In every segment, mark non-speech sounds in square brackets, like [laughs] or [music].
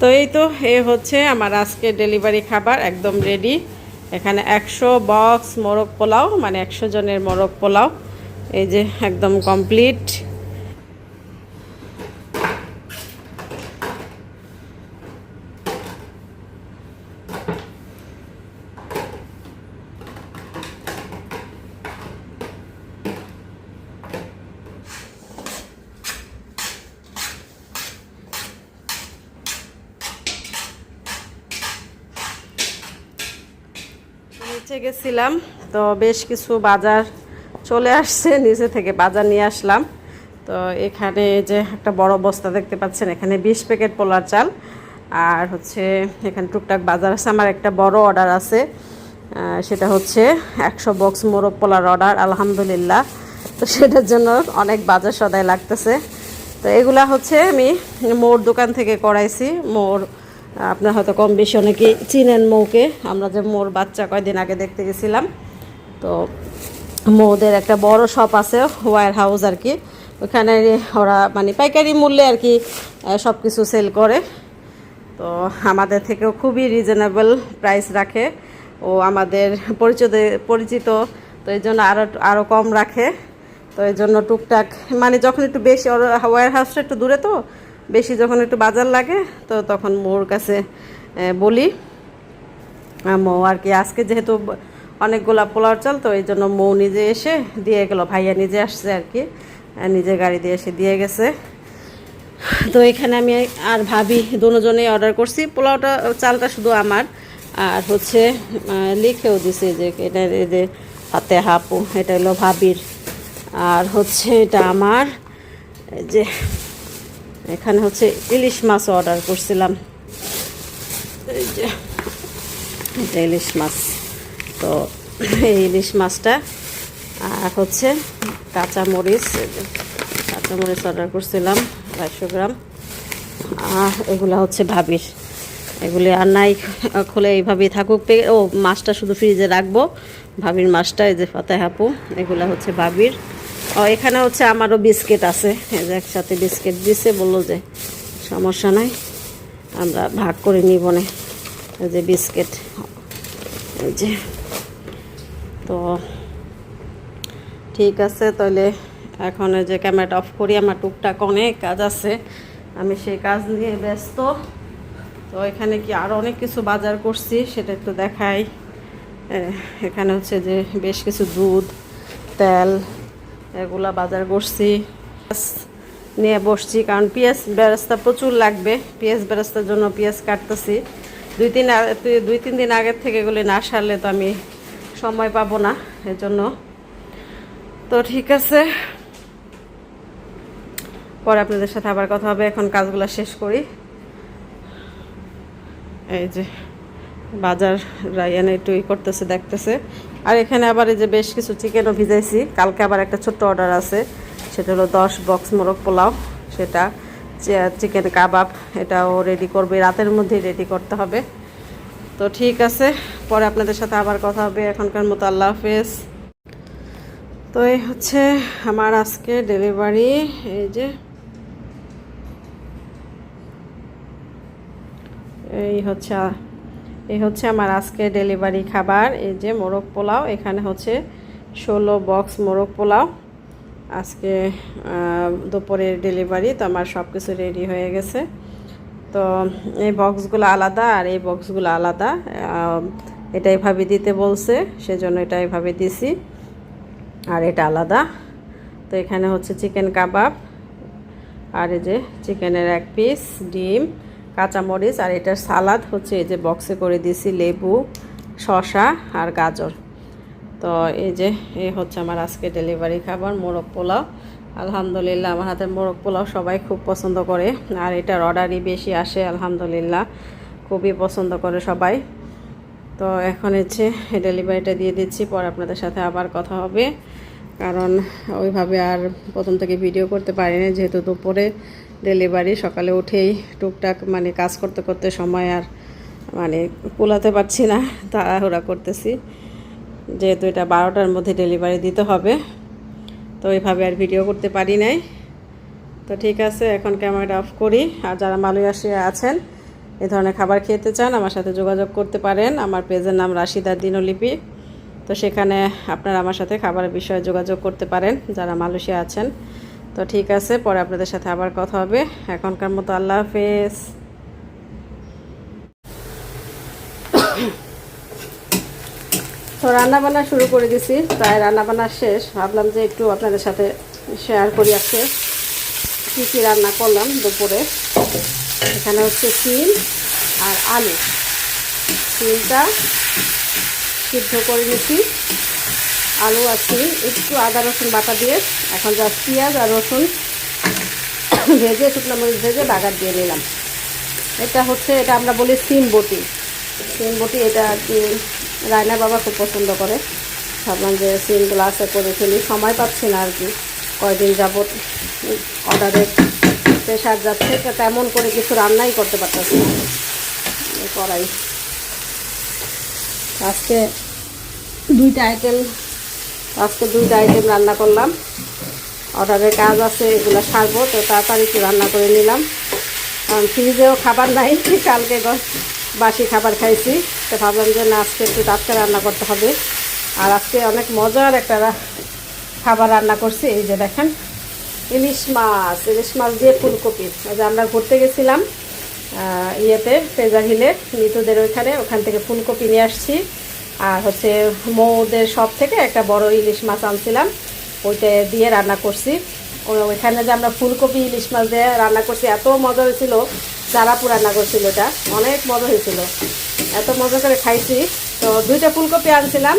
তো এই তো, এ হচ্ছে আমার আজকে ডেলিভারি খাবার, একদম রেডি এখানে একশো বক্স মোরগ পোলাও মানে একশো জনের মোরগ পোলাও। এই যে, একদম কমপ্লিট নিচে গেছিলাম, তো বেশ কিছু বাজার চলে আসছে নিচে থেকে বাজার নিয়ে আসলাম। তো এখানে যে একটা বড় বস্তা দেখতে পাচ্ছেন, এখানে বিশ প্যাকেট পোলার চাল, আর হচ্ছে এখানে টুকটাক বাজার আছে। আমার একটা বড় অর্ডার আছে সেটা হচ্ছে একশো বক্স মোরগ পোলার অর্ডার, আলহামদুলিল্লাহ। তো সেটার জন্য অনেক বাজার সদাই লাগতেছে। তো এগুলা হচ্ছে আমি মোর দোকান থেকে করাইছি, মোর আপনার হয়তো কম বেশি অনেকেই চিনেন মৌকে। আমরা যে মোর বাচ্চা কয়দিন আগে দেখতে গেছিলাম। তো মৌদের একটা বড় শপ আছে ওয়ার হাউস আর কি ওখানে ওরা মানে পাইকারি মূল্যে আর কি সব কিছু সেল করে। তো আমাদের থেকেও খুবই রিজনেবল প্রাইস রাখে। ও আমাদের পরিচিত পরিচিত, তো এই জন্য আরও আরও কম রাখে। তো এই জন্য টুকটাক মানে যখন একটু বেশি ওয়ার হাউসটা একটু দূরে তো বেশি যখন একটু বাজার লাগে, তো তখন মোর কাছে বলি। মৌ আর কি, আজকে যেহেতু অনেকগুলা পোলার চাল তো এই জন্য মৌ নিজে এসে দিয়ে গেল, ভাইয়া নিজে আসছে আর কি নিজে গাড়ি দিয়ে এসে দিয়ে গেছে। তো এখানে আমি আর ভাবি দুজনেই অর্ডার করছি। পোলাওটা, চালটা শুধু আমার, আর হচ্ছে লিখেও দিছে যে এটা এই যে হাতে হাপু, এটা হলো ভাবির। আর হচ্ছে এটা আমার যে এখানে হচ্ছে ইলিশ মাছ অর্ডার করছিলাম। এই যে ইলিশ মাছ। তো এই ইলিশ মাছটা, আর হচ্ছে কাঁচা মরিচ কাঁচা মরিচ অর্ডার করছিলাম, আড়াইশো গ্রাম। আর এগুলা হচ্ছে ভাবির। এগুলি আর নাই, খুলে এইভাবেই থাকুক। পে- ও মাছটা শুধু ফ্রিজে রাখব। ভাবির মাছটা, এই যে ফাতে হাপু এগুলা হচ্ছে ভাবির। ও, এখানে হচ্ছে আমারও বিস্কিট আছে। এই যে একসাথে বিস্কিট দিছে, বলল যে সমস্যা নাই, আমরা ভাগ করে নিব না। এই যে বিস্কিট, এই যে। তো ঠিক আছে, তাহলে এখন যে ক্যামেরাটা অফ করি, আমার টুকটাক অনেক কাজ আছে। আমি সেই কাজ নিয়ে ব্যস্ত। তো এখানে কি আরও অনেক কিছু বাজার করছি, সেটা একটু দেখাই। এখানে হচ্ছে যে বেশ কিছু দুধ, তেল এগুলা বাজার করছি। নিয়ে বসছি, কারণ পেঁয়াজ বেরেস্তা প্রচুর লাগবে। পেঁয়াজ বেরেস্তার জন্য পেঁয়াজ কাটতেছি। দুই তিন দুই- তিন দিন আগের থেকে এগুলি না সারলে তো আমি সময় পাবো না, এজন্য। তো ঠিক আছে। পরে আপনাদের সাথে আবার কথা হবে, এখন কাজগুলো শেষ করি। এই যে বাজার রায়ান একটু ই করতেছে, দেখতেছে। আর এখানে আবার এই যে বেশ কিছু চিকেনও ভিজাইছি। কালকে আবার একটা ছোট্ট অর্ডার আছে। সেটা হলো দশ বক্স মোরগ পোলাও। সেটা চিকেন কাবাব। এটাও রেডি করবে। রাতের মধ্যেই রেডি করতে হবে। তো ঠিক আছে। পরে আপনাদের সাথে আবার কথা হবে। এখনকার মতো আল্লাহ হাফেজ। তো এই হচ্ছে আমার আজকে ডেলিভারি এই যে, এই হচ্ছে এই হচ্ছে আমার আজকে ডেলিভারি খাবার। এই যে মোরগ পোলাও, এখানে হচ্ছে ষোলো বক্স মোরগ পোলাও। আজকে দুপুরের ডেলিভারি, তো আমার সব কিছু রেডি হয়ে গেছে। তো এই বক্সগুলো আলাদা আর এই বক্সগুলো আলাদা। এটা এইভাবে দিতে বলছে, সেজন্য এটা এইভাবে দিছি। আর এটা আলাদা। তো এখানে হচ্ছে চিকেন কাবাব। আর এই যে চিকেনের এক পিস ডিম। কাঁচামরিচ আর এটার সালাদ হচ্ছে এই যে বক্সে করে দিয়েছি, লেবু, শসা আর গাজর। তো এই যে এই হচ্ছে আমার আজকে ডেলিভারি খাবার, মোরগ পোলাও। আলহামদুলিল্লাহ, আমার হাতের মোরগ পোলাও সবাই খুব পছন্দ করে আর এটার অর্ডারই বেশি আসে, আলহামদুলিল্লাহ। খুবই পছন্দ করে সবাই। তো এখন হচ্ছে ডেলিভারিটা দিয়ে দিচ্ছি, পরে আপনাদের সাথে আবার কথা হবে। কারণ ওইভাবে আর প্রথম থেকে ভিডিও করতে পারিনি, যেহেতু দুপুরে ডেলিভারি, সকালে উঠেই টুকটাক মানে কাজ করতে করতে সময় আর মানে কুলাতে পারছি না, তাড়াহুড়া করতেছি। যেহেতু এটা বারোটার মধ্যে ডেলিভারি দিতে হবে, তো এইভাবে আর ভিডিও করতে পারি নাই। তো ঠিক আছে, এখন ক্যামেরাটা অফ করি। আর যারা মালয়েশিয়া আছেন এই ধরনের খাবার খেতে চান, আমার সাথে যোগাযোগ করতে পারেন। আমার পেজের নাম রাশিদা দিনলিপি। তো সেখানে আপনারা আমার সাথে খাবারের বিষয়ে যোগাযোগ করতে পারেন, যারা মালয়েশিয়া আছেন। তো ঠিক আছে, পরে আপনাদের সাথে আবার কথা হবে। এখনকার মতো আল্লাহ হাফেজ। তো রান্না বান্না শুরু করে দিছি প্রায় রান্না বান্না শেষ। ভাবলাম যে একটু আপনাদের সাথে শেয়ার করি আজকে। কী কী রান্না করলাম দুপুরে? এখানে হচ্ছে সিম আর আলু। সিমটা সিদ্ধ করে নিচ্ছি আলু আছে, একটু আদা, রসুন বাটা দিয়ে। এখন যা পেঁয়াজ আর রসুন ভেজে, শুকনো মরিচ ভেজে বাগার দিয়ে নিলাম। এটা হচ্ছে, এটা আমরা বলি সিম বটি। সিম বটি এটা আর কি রায়না বাবা খুব পছন্দ করে। ভাবলাম যে সিমগুলো আছে, করে ফেলি। সময় পাচ্ছি না আর কি। কয়দিন যাবৎ অর্ডারের প্রেশার যাচ্ছে। তো তেমন করে কিছু রান্নাই করতে পারতেছি করাই আজকে দুইটা আইটেম আজকে দুইটা আইটেম রান্না করলাম। অর্ডারের কাজ আছে, এগুলো সারবো, তো তাড়াতাড়ি একটু রান্না করে নিলাম। কারণ ফ্রিজেও খাবার নাই, [laughs] কালকে বাসি খাবার খাইছি। তো ভাবলাম যে না, আজকে একটু টাটকা রান্না করতে হবে। আর আজকে অনেক মজার একটা খাবার রান্না করছি, এই যে দেখেন। ইলিশ মাছ ইলিশ মাছ দিয়ে ফুলকপি। যে আমরা ঘুরতে গেছিলাম ইয়েতে পেজা হিলে মৃতদের ওইখানে। ওখান থেকে ফুলকপি নিয়ে আসছি। আর হচ্ছে মৌদের সব থেকে একটা বড় ইলিশ মাছ আনছিলাম, ওইটা দিয়ে রান্না করছি। ওইখানে যে আমরা ফুলকপি ইলিশ মাছ দিয়ে রান্না করছি, এত মজা হয়েছিল চারাপু রান্না করছিল এটা, অনেক মজা হয়েছিল। এত মজা করে খাইছি। তো দুইটা ফুলকপি আনছিলাম,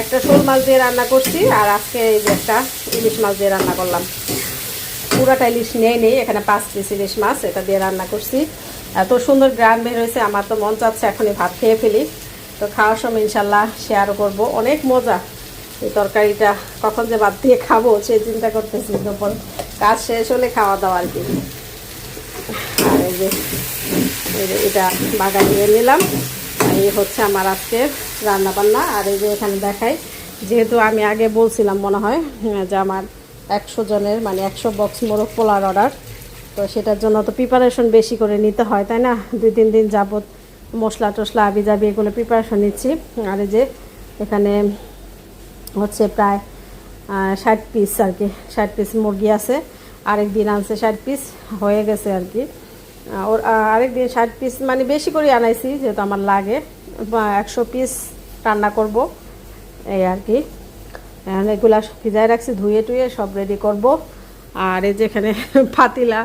একটা শোল মাছ দিয়ে রান্না করছি, আর আজকে এই যে একটা ইলিশ মাছ দিয়ে রান্না করলাম। পুরাটা ইলিশ নেই নেই, এখানে পাঁচ পিস ইলিশ মাছ, এটা দিয়ে রান্না করছি। এত সুন্দর গ্রাম বের হয়েছে, আমার তো মন চাচ্ছে এখনই ভাত খেয়ে ফেলি। তো খাওয়ার সময় ইনশাল্লাহ শেয়ার করব। অনেক মজা। এই তরকারিটা কখন যে বাদ দিয়ে খাব সেই চিন্তা করতেছি তারপর কাজ শেষ হলে খাওয়া দাওয়া আর কি। আর এই যে এটা বাগা দিয়ে নিলাম। এই হচ্ছে আমার আজকে রান্না বান্না আর এই যে এখানে দেখাই যেহেতু আমি আগে বলছিলাম মনে হয় হ্যাঁ, যে আমার একশো জনের মানে একশো বক্স মোরগ পোলার অর্ডার তো সেটার জন্য তো প্রিপারেশন বেশি করে নিতে হয় তাই না? দুই তিন দিন যাবত মশলা টশলা আবি যাবি, এগুলো প্রিপারেশন নিচ্ছি। আর যে এখানে হচ্ছে প্রায় ষাট পিস আর কি, ষাট পিস মুরগি আছে। আরেক দিন আনছে ষাট পিস হয়ে গেছে আর কি। ওর আরেক দিন ষাট পিস মানে বেশি করে আনাইছি, যেহেতু আমার লাগে। একশো পিস রান্না করব, এই আর কি। এগুলা ভিজায় রাখছি, ধুয়ে টুয়ে সব রেডি করব। আর এই যেখানে [laughs] পাতিলা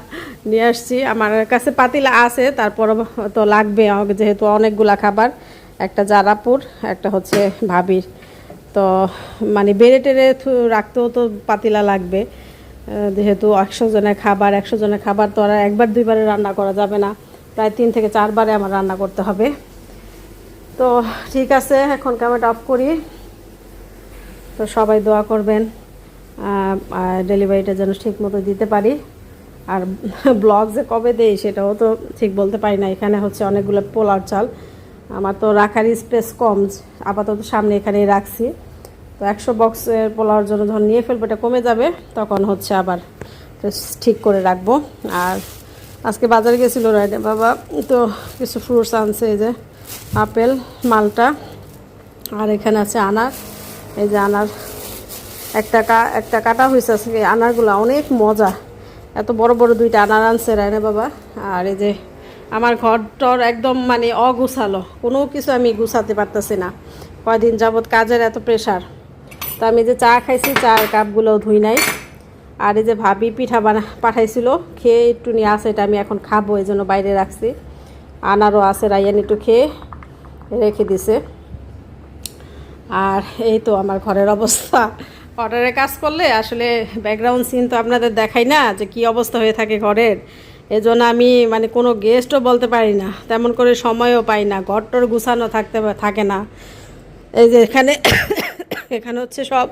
নিয়ে আসছি। আমার কাছে পাতিলা আছে, তারপরও তো লাগবে আমাকে যেহেতু অনেকগুলা খাবার। একটা জারাপুর, একটা হচ্ছে ভাবির। তো মানে বেড়ে টেড়ে রাখতেও তো পাতিলা লাগবে। যেহেতু একশো জনের খাবার, একশো জনের খাবার তো আর একবার দুইবারে রান্না করা যাবে না। প্রায় তিন থেকে চারবারে আমার রান্না করতে হবে। তো ঠিক আছে, এখন ক্যামেরা অফ করি। তো সবাই দোয়া করবেন। ডেলিভারিটা যেন ঠিক মতো দিতে পারি। আর ব্লগ যে কবে দেই সেটাও তো ঠিক বলতে পারি না। এখানে হচ্ছে অনেকগুলো পোলার চাল। আমার তো রাখার স্পেস কম। আপাতত সামনে এখানেই রাখছি। তো একশো বক্সের পোলাওয়ার জন্য যখন নিয়ে ফেলব, এটা কমে যাবে, তখন হচ্ছে আবার ঠিক করে রাখব। আর আজকে বাজারে গেছিল রাইডে বাবা, তো কিছু ফ্রুটস আনছে, এই যে আপেল, মালটা। আর এখানে আছে আনার। এই যে আনার একটা একটা কাটা হয়েছে আজকে আনারগুলো, অনেক মজা। এত বড় বড় দুইটা আনার আনছে রায়না বাবা। আর এই যে আমার ঘরটর একদম মানে অগুছালো, কোনো কিছু আমি গুছাতে পারতেছি না। কয়দিন যাবৎ কাজের এত প্রেশার তো আমি যে চা খাইছি চার কাপগুলোও ধুই নাই। আর এই যে ভাবি পিঠা বানা, পাঠাইছিল, খেয়ে একটু নিয়ে আসে, এটা আমি এখন খাব, এই জন্য বাইরে রাখছি। আনারও আছে রাইয়ান একটু খেয়ে রেখে দিছে। আর এই তো আমার ঘরের অবস্থা। অর্ডারের কাজ করলে আসলে ব্যাকগ্রাউন্ড সিন তো আপনাদের দেখাই না যে কি অবস্থা হয়ে থাকে ঘরের। এজন্য আমি মানে কোনো গেস্টও বলতে পারি না। তেমন করে সময়ও পাই না। ঘরটর গুছানো থাকতে থাকে না। এই যে এখানে [coughs] এখানে হচ্ছে সব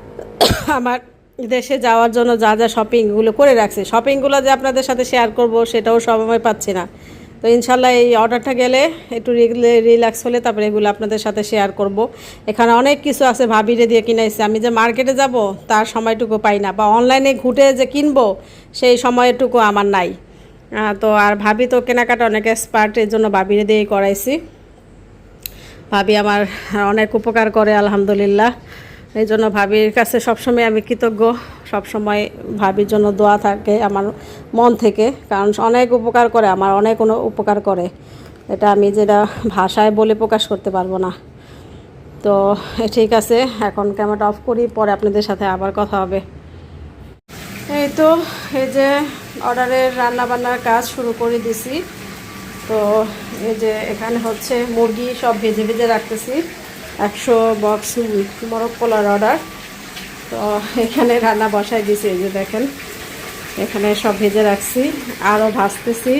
[coughs] আমার দেশে যাওয়ার জন্য যা যা শপিংগুলো করে রাখছে। শপিংগুলো যে আপনাদের সাথে শেয়ার করব সেটাও সময় পাচ্ছি না। তো ইনশাল্লাহ এই অর্ডারটা গেলে একটু রিল্যাক্স হলে তারপরে এগুলো আপনাদের সাথে শেয়ার করব। এখানে অনেক কিছু আছে ভাবিরে দিয়ে কিনাইছি আমি যে মার্কেটে যাব, তার সময়টুকু পাই না। বা অনলাইনে ঘুটে যে কিনবো, সেই সময়টুকু আমার নাই। তো আর ভাবি তো কেনাকাটা অনেক এক্সপার্ট এর জন্য ভাবিরে দিয়েই করাইছি। ভাবি আমার অনেক উপকার করে, আলহামদুলিল্লাহ। এই জন্য ভাবির কাছে সবসময় আমি কৃতজ্ঞ। সবসময় ভাবির জন্য দোয়া থাকে আমার মন থেকে, কারণ অনেক উপকার করে, আমার অনেক উপকার করে। এটা আমি যেটা ভাষায় বলে প্রকাশ করতে পারব না। তো ঠিক আছে, এখন ক্যামেরাটা অফ করি, পরে আপনাদের সাথে আবার কথা হবে। এই তো, এই যে অর্ডারের রান্নাবান্নার কাজ শুরু করে দিছি। তো, এই যে এখানে হচ্ছে মুরগি সব ভেজে ভেজে রাখতেছি। একশো বক্স মোরগ অর্ডার তো এখানে রান্না বসাই দিছি, এই যে দেখেন। এখানে সব ভেজে রাখছি আরও ভাজতেছি।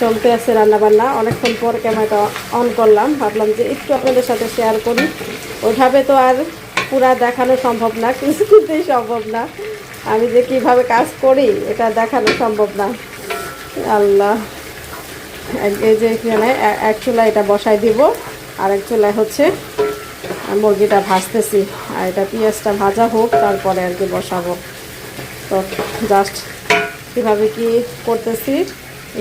চলতে আছে রান্না বান্না অনেকক্ষণ পর ক্যামেরাটা অন করলাম। ভাবলাম যে একটু আপনাদের সাথে শেয়ার করি। ওইভাবে তো আর পুরা দেখানো সম্ভব না, কিছুতেই সম্ভব না। আমি যে কীভাবে কাজ করি, এটা দেখানো সম্ভব না। আল্লাহ। এই যে এখানে এক চুলা এটা বসাই দিব। আর এক চুলায় হচ্ছে মুরগিটা ভাজতেছি। আর এটা পেঁয়াজটা ভাজা হোক, তারপরে আর কি বসাবো। তো জাস্ট কীভাবে কি করতেছি,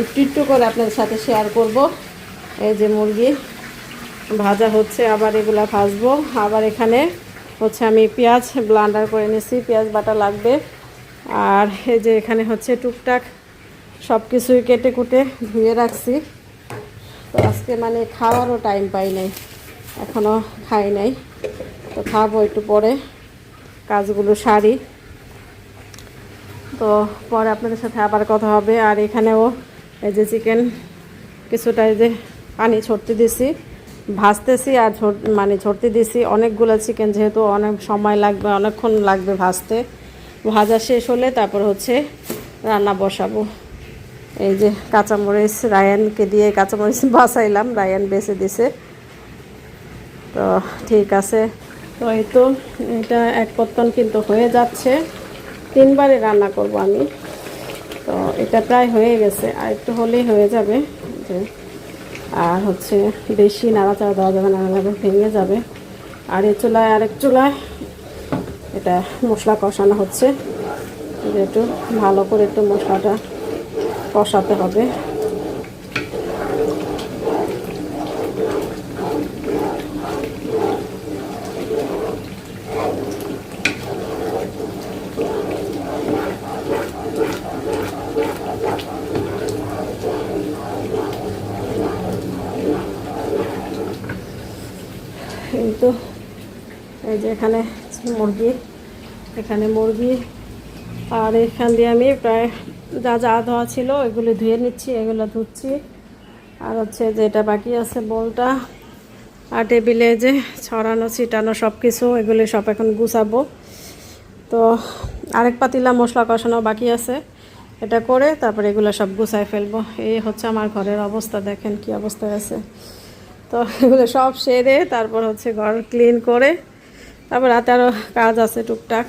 একটু একটু করে আপনাদের সাথে শেয়ার করব। এই যে মুরগি ভাজা হচ্ছে, আবার এগুলা ভাজবো। আবার এখানে হচ্ছে আমি পেঁয়াজ ব্লান্ডার করে নিয়েছি পেঁয়াজ বাটা লাগবে। আর এই যে এখানে হচ্ছে টুকটাক সব কিছুই কেটে কুটে ধুয়ে রাখছি। তো আজকে মানে খাওয়ারও টাইম পাই নাই এখনও খাই নাই। তো খাব একটু পরে, কাজগুলো সারি। তো পরে আপনাদের সাথে আবার কথা হবে। আর এখানেও এই যে চিকেন কিছুটা যে পানি ছড়তে দিছি, ভাজতেছি আর মানে ছড়তে দিছি। অনেকগুলো চিকেন যেহেতু অনেক সময় লাগবে, অনেকক্ষণ লাগবে ভাজতে। ভাজা শেষ হলে তারপর হচ্ছে রান্না বসাবো। এই যে কাঁচামরিচ, রায়ানকে দিয়ে কাঁচামরিচ [laughs] বাসাইলাম, রায়ান বেছে দিছে। তো ঠিক আছে। তো এই তো, এটা এক পত্তন কিন্তু হয়ে যাচ্ছে। তিনবারে রান্না করব আমি। তো এটা প্রায় হয়ে গেছে, আর একটু হলেই হয়ে যাবে। যে, আর হচ্ছে বেশি নাড়াচাড়া দেওয়া যাবে না নাড়াবে ভেঙে যাবে। আর এই চুলায় আরেক চুলায় এটা মশলা কষানো হচ্ছে। যে একটু ভালো করে একটু মশলাটা কষাতে হবে। কিন্তু এই যে এখানে মুরগি এখানে মুরগি আর এখান দিয়ে আমি প্রায় যা যা ধোয়া ছিল, এগুলো ধুয়ে নিচ্ছি, এগুলো ধুচ্ছি। আর হচ্ছে যেটা বাকি আছে বলটা। আর টেবিলে যে ছড়ানো, ছিটানো সব কিছু এগুলো সব এখন গুছাবো। তো আরেক পাতিলা মশলা কষানো বাকি আছে। এটা করে তারপরে এগুলো সব গুছায় ফেলব। এই হচ্ছে আমার ঘরের অবস্থা, দেখেন কি অবস্থায় আছে তো এগুলো সব সেরে তারপর হচ্ছে ঘর ক্লিন করে, তারপর রাতে আরও কাজ আছে টুকটাক।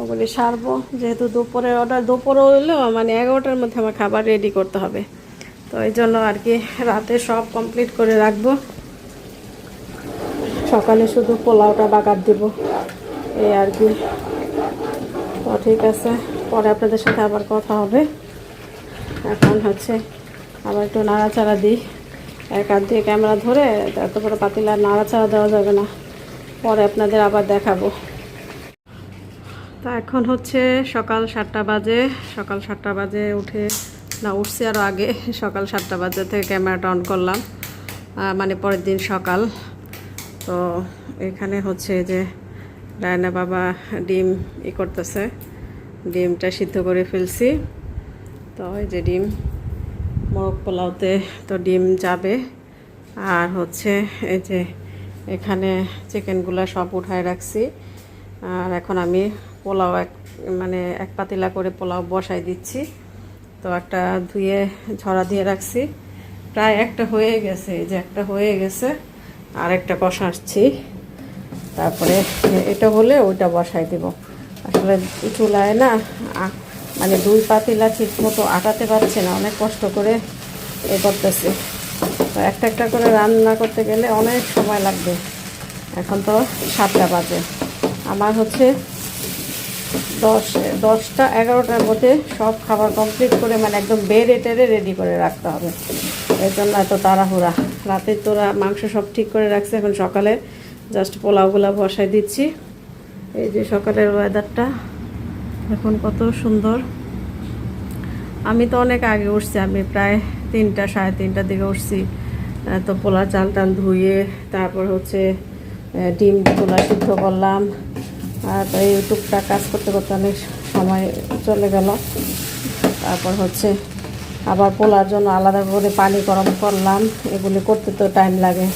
ওগুলি সারবো, যেহেতু দুপুরের অর্ডার দুপুরে হইলেও মানে এগারোটার মধ্যে আমার খাবার রেডি করতে হবে। তো এই জন্য আর কি রাতে সব কমপ্লিট করে রাখব। সকালে শুধু পোলাওটা বাগার দিব। এই আর কি। তো ঠিক আছে, পরে আপনাদের সাথে আবার কথা হবে। এখন হচ্ছে আবার একটু নাড়াচাড়া দিই। এক হাত দিয়ে ক্যামেরা ধরে তারপরে পাতিলা নাড়াচাড়া দেওয়া যাবে না। পরে আপনাদের আবার দেখাবো। তা এখন হচ্ছে সকাল সাতটা বাজে, সকাল সাতটা বাজে উঠে, না, উঠছি আরও আগে, সকাল সাতটা বাজে থেকে ক্যামেরাটা অন করলাম মানে পরের দিন সকাল। তো এখানে হচ্ছে যে রায়না বাবা ডিম ই করতেছে, ডিমটা সিদ্ধ করে ফেলছি। তো এই যে ডিম, মোরগ পোলাওতে তো ডিম যাবে। আর হচ্ছে এই যে এখানে চিকেনগুলো সব উঠায় রাখছি। আর এখন আমি পোলাও এক মানে এক পাতিলা করে পোলাও বসাই দিচ্ছি। তো একটা ধুয়ে ঝরা দিয়ে রাখছি। প্রায় একটা হয়ে গেছে যে একটা হয়ে গেছে, আর একটা কষাচ্ছি তারপরে এটা হলে ওইটা বসাই দেব। আসলে চুলায় না মানে দুই পাতিলা ঠিক মতো আটাতে পারছে না, অনেক কষ্ট করে এ করতেছি। তো একটা একটা করে রান্না করতে গেলে অনেক সময় লাগবে। এখন তো সাতটা বাজে। আমার হচ্ছে দশ, দশটা, এগারোটার মধ্যে সব খাবার কমপ্লিট করে মানে একদম বেড়ে টেরে রেডি করে রাখতে হবে। এর জন্য এত তাড়াহুড়া। রাতে তোরা মাংস সব ঠিক করে রাখছে, এখন সকালে জাস্ট পোলাওগুলা বসাই দিচ্ছি। এই যে সকালের ওয়েদারটা এখন কত সুন্দর। আমি তো অনেক আগে উঠছি, আমি প্রায় তিনটা, সাড়ে তিনটার দিকে উঠছি। তো পোলা চাল টাল ধুয়ে তারপর হচ্ছে ডিম পোলা সিদ্ধ করলাম। আর এই টুকটাক কাজ করতে করতে অনেক সময় চলে গেল। তারপর হচ্ছে আবার পোলার জন্য আলাদা করে পানি গরম করলাম। এগুলি করতে তো টাইম লাগে।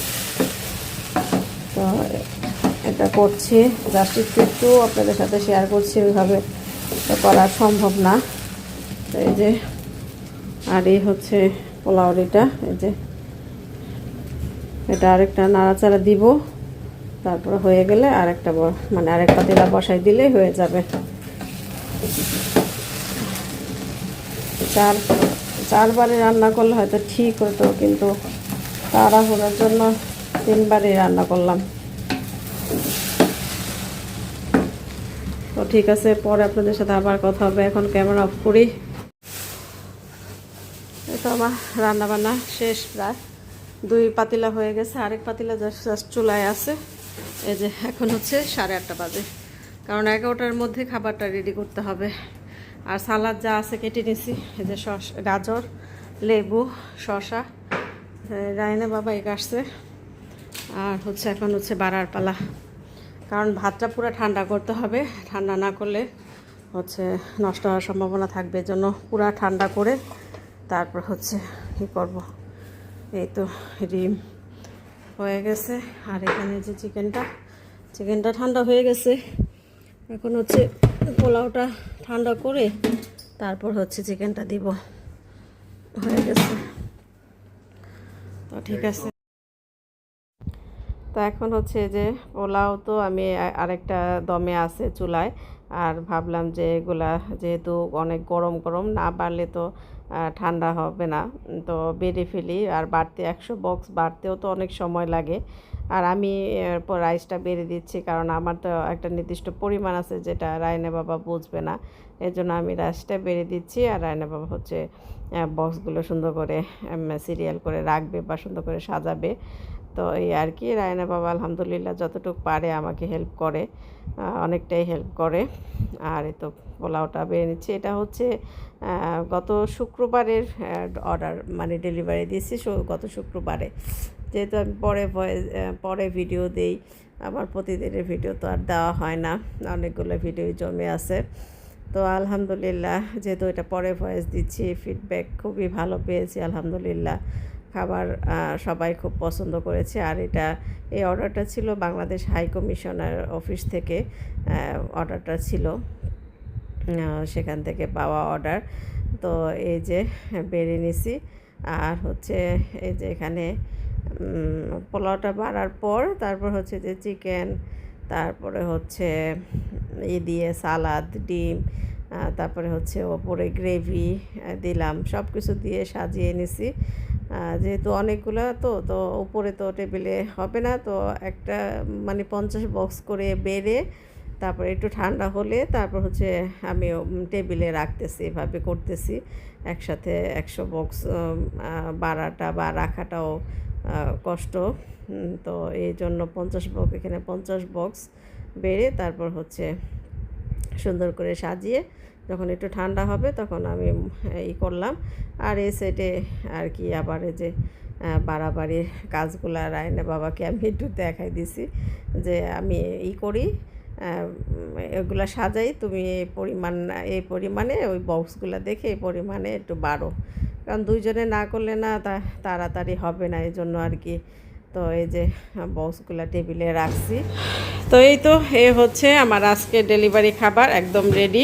তো এটা করছি। জাস্ট একটু একটু আপনাদের সাথে শেয়ার করছি ওইভাবে। করা সম্ভব না। এই যে, আর এই হচ্ছে পোলাওড়িটা এই যে, এটা আরেকটা নাড়াচাড়া দিব। তারপর হয়ে গেলে আরেকটা ব- মানে আরেক পাতিলা বসাই দিলেই হয়ে যাবে। চার, চারবারে রান্না করলে হয়তো ঠিক হতো, কিন্তু তাড়াহুড়োর জন্য তিনবারই রান্না করলাম। তো ঠিক আছে, পরে আপনাদের সাথে আবার কথা হবে। এখন ক্যামেরা অফ করি। তো আমার রান্না বান্না শেষ প্রায়। দুই পাতিলা হয়ে গেছে, আরেক পাতিলা জাস্ট চুলায় আছে। এই যে এখন হচ্ছে সাড়ে আটটা বাজে। কারণ এগারোটার মধ্যে খাবারটা রেডি করতে হবে। আর সালাদ যা আছে কেটে নিছি। এই যে শস গাজর, লেবু, শসা রায়না বাবা এক আসছে। আর হচ্ছে এখন হচ্ছে বাড়ার পালা। কারণ ভাতটা পুরো ঠান্ডা করতে হবে। ঠান্ডা না করলে হচ্ছে নষ্ট হওয়ার সম্ভাবনা থাকবে। জন্য পুরা ঠান্ডা করে তারপর হচ্ছে কী করব? এই তো ডিম হয়ে গেছে। আর এখানে যে চিকেনটা চিকেনটা ঠান্ডা হয়ে গেছে। এখন হচ্ছে পোলাওটা ঠান্ডা করে তারপর হচ্ছে চিকেনটা দিব। হয়ে গেছে। তো ঠিক আছে। তো এখন হচ্ছে যে পোলাও তো আমি আরেকটা দমে আছে চুলায়। আর ভাবলাম যে এগুলা যেহেতু অনেক গরম গরম না বাড়লে তো ঠান্ডা হবে না। তো বেড়ে ফেলি। আর বাড়তে একশো বক্স বাড়তেও তো অনেক সময় লাগে। আর আমি এরপর রাইসটা বেড়ে দিচ্ছি কারণ আমার তো একটা নির্দিষ্ট পরিমাণ আছে যেটা রায়না বাবা বুঝবে না। এর জন্য আমি রাইসটা বেড়ে দিচ্ছি আর রায়না বাবা হচ্ছে বক্সগুলো সুন্দর করে সিরিয়াল করে রাখবে বা সুন্দর করে সাজাবে। তো এই আর কি, রায়না বাবা আলহামদুলিল্লাহ যতটুকু পারে আমাকে হেল্প করে অনেকটাই হেল্প করে। আর তো পোলাওটা বেড়ে নিচ্ছি। এটা হচ্ছে গত শুক্রবারের অর্ডার মানে ডেলিভারি দিয়েছি গত শুক্রবারে। যেহেতু আমি পরে পরে ভিডিও দেই, আমার প্রতিদিনের ভিডিও তো আর দেওয়া হয় না। অনেকগুলো ভিডিও জমে আছে। তো আলহামদুলিল্লাহ, যেহেতু এটা পরে ভয়েস দিচ্ছি ফিডব্যাক খুবই ভালো পেয়েছি, আলহামদুলিল্লাহ। খাবার সবাই খুব পছন্দ করেছে। আর এটা, এই অর্ডারটা ছিল বাংলাদেশ হাই কমিশনার অফিস থেকে অর্ডারটা ছিল। সেখান থেকে পাওয়া অর্ডার। তো এই যে, বেড়ে নিছি। আর হচ্ছে, এই যে এখানে পোলাওটা বাড়ার পর, তারপর হচ্ছে যে চিকেন, তারপরে হচ্ছে, ই দিয়ে সালাদ, ডিম তারপরে হচ্ছে ওপরে গ্রেভি দিলাম। সব কিছু দিয়ে সাজিয়ে নিছি। যেহেতু অনেকগুলো তো তো উপরে তো টেবিলে হবে না, তো একটা মানে পঞ্চাশ বক্স করে বেড়ে তারপর একটু ঠান্ডা হলে তারপর হচ্ছে আমি টেবিলে রাখতেছি, এভাবে করতেছি। একসাথে একশো বক্স বাড়াটা বা রাখাটাও কষ্ট। তো এই জন্য পঞ্চাশ বক্স, এখানে পঞ্চাশ বক্স বেড়ে তারপর হচ্ছে সুন্দর করে সাজিয়ে যখন একটু ঠান্ডা হবে তখন আমি উম, ই করলাম। আর এ সাইডে আর কি আবার এই যে বাড়াবাড়ির কাজগুলো রায়না বাবাকে আমি একটু দেখাই দিছি যে আমি ই করি। এগুলা সাজাই তুমি এই পরিমাণ এই পরিমাণে ওই বক্সগুলো দেখে এই পরিমাণে একটু বাড়ো। কারণ দুইজনে না করলে না তা তাড়াতাড়ি হবে না এই জন্য আর কি। তো এই যে বক্সগুলো টেবিলে রাখছি। তো এই তো এ হচ্ছে আমার আজকে ডেলিভারি খাবার একদম রেডি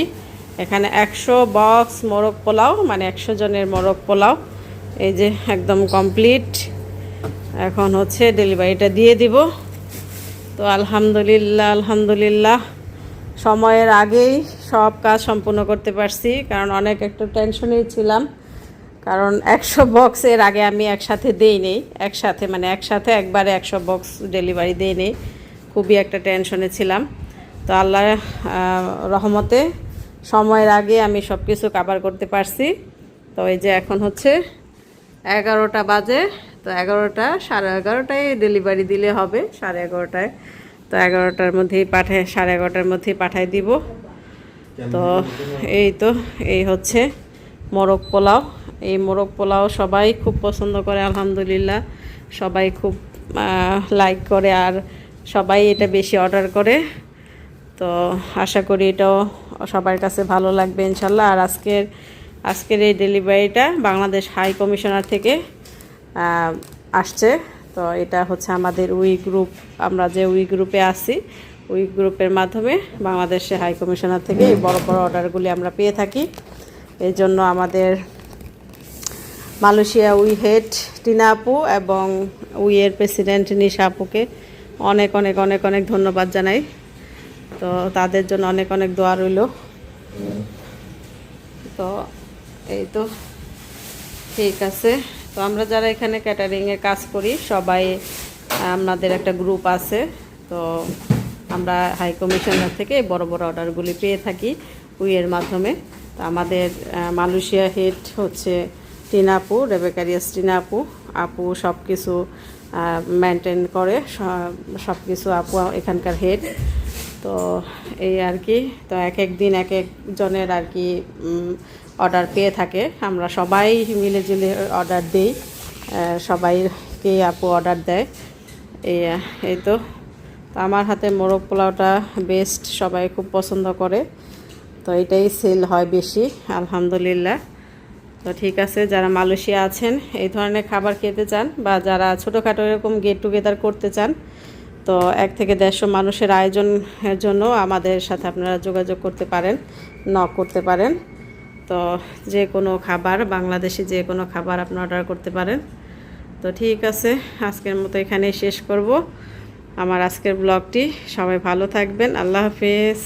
এখানে একশো বক্স মোরগ পোলাও মানে একশো জনের মোরগ পোলাও। এই যে একদম কমপ্লিট। এখন হচ্ছে ডেলিভারিটা দিয়ে দিব। তো আলহামদুলিল্লাহ আলহামদুলিল্লাহ। সময়ের আগেই সব কাজ সম্পূর্ণ করতে পারছি, কারণ অনেক একটু টেনশনেই ছিলাম। কারণ একশো বক্স এর আগে আমি একসাথে দেই নেই একসাথে মানে একসাথে একবারে একশো বক্স ডেলিভারি দেই নেই খুবই একটা টেনশনে ছিলাম। তো আল্লাহ রহমতে সময়ের আগে আমি সব কিছু কাভার করতে পারছি। তো এই যে এখন হচ্ছে এগারোটা বাজে তো এগারোটা সাড়ে এগারোটায় ডেলিভারি দিলে হবে সাড়ে এগারোটায়। তো এগারোটার মধ্যেই পাঠায় সাড়ে এগারোটার মধ্যেই পাঠাই দিব। তো এই তো এই হচ্ছে মোরগ পোলাও। এই মোরগ পোলাও সবাই খুব পছন্দ করে আলহামদুলিল্লাহ। সবাই খুব লাইক করে আর সবাই এটা বেশি অর্ডার করে। তো আশা করি এটাও সবার কাছে ভালো লাগবে ইনশাল্লাহ। আর আজকের আজকের এই ডেলিভারিটা বাংলাদেশ হাই কমিশনার থেকে আসছে। তো এটা হচ্ছে আমাদের উই গ্রুপ আমরা যে উই গ্রুপে আছি উই গ্রুপের মাধ্যমে বাংলাদেশে হাই কমিশনার থেকে এই বড় বড় অর্ডারগুলি আমরা পেয়ে থাকি। এই জন্য আমাদের মালয়েশিয়া উই হেড টিনা আপু এবং উইয়ের প্রেসিডেন্ট নিশা আপুকে অনেক অনেক অনেক অনেক ধন্যবাদ জানাই। তো তাদের জন্য অনেক অনেক দোয়া রইল। তো এই তো ঠিক আছে। তো আমরা যারা এখানে ক্যাটারিংয়ের কাজ করি, সবাই, আমাদের একটা গ্রুপ আছে। তো আমরা হাই কমিশনার থেকে বড় বড় অর্ডারগুলি পেয়ে থাকি উইয়ের মাধ্যমে। তো আমাদের মালয়েশিয়া হেড হচ্ছে টিনাপু রেবেকারিয়াস টিনাপু আপু। সব কিছু মেনটেন করে সব কিছু আপু এখানকার হেড তো এই আর কি। তো এক এক দিন এক একজনের আর কি অর্ডার পেয়ে থাকে। আমরা সবাই মিলে জুলে অর্ডার দিই। সবাইকে আপু অর্ডার দেয়। এই এই তো। আমার হাতে মোরগ পোলাওটা বেস্ট সবাই খুব পছন্দ করে। তো এটাই সেল হয় বেশি, আলহামদুলিল্লাহ। তো ঠিক আছে, যারা মালয়েশিয়া আছেন, এই ধরনের খাবার খেতে চান বা যারা ছোটোখাটো এরকম গেট টুগেদার করতে চান তো এক থেকে দেড়শো মানুষের আয়োজনের জন্য আমাদের সাথে আপনারা যোগাযোগ করতে পারেন ন করতে পারেন। তো যে কোনো খাবার, বাংলাদেশি যে কোনো খাবার আপনি অর্ডার করতে পারেন। তো ঠিক আছে, আজকের মতো এখানেই শেষ করব। আমার আজকের ব্লগটি, সবাই ভালো থাকবেন, আল্লাহ হাফেজ।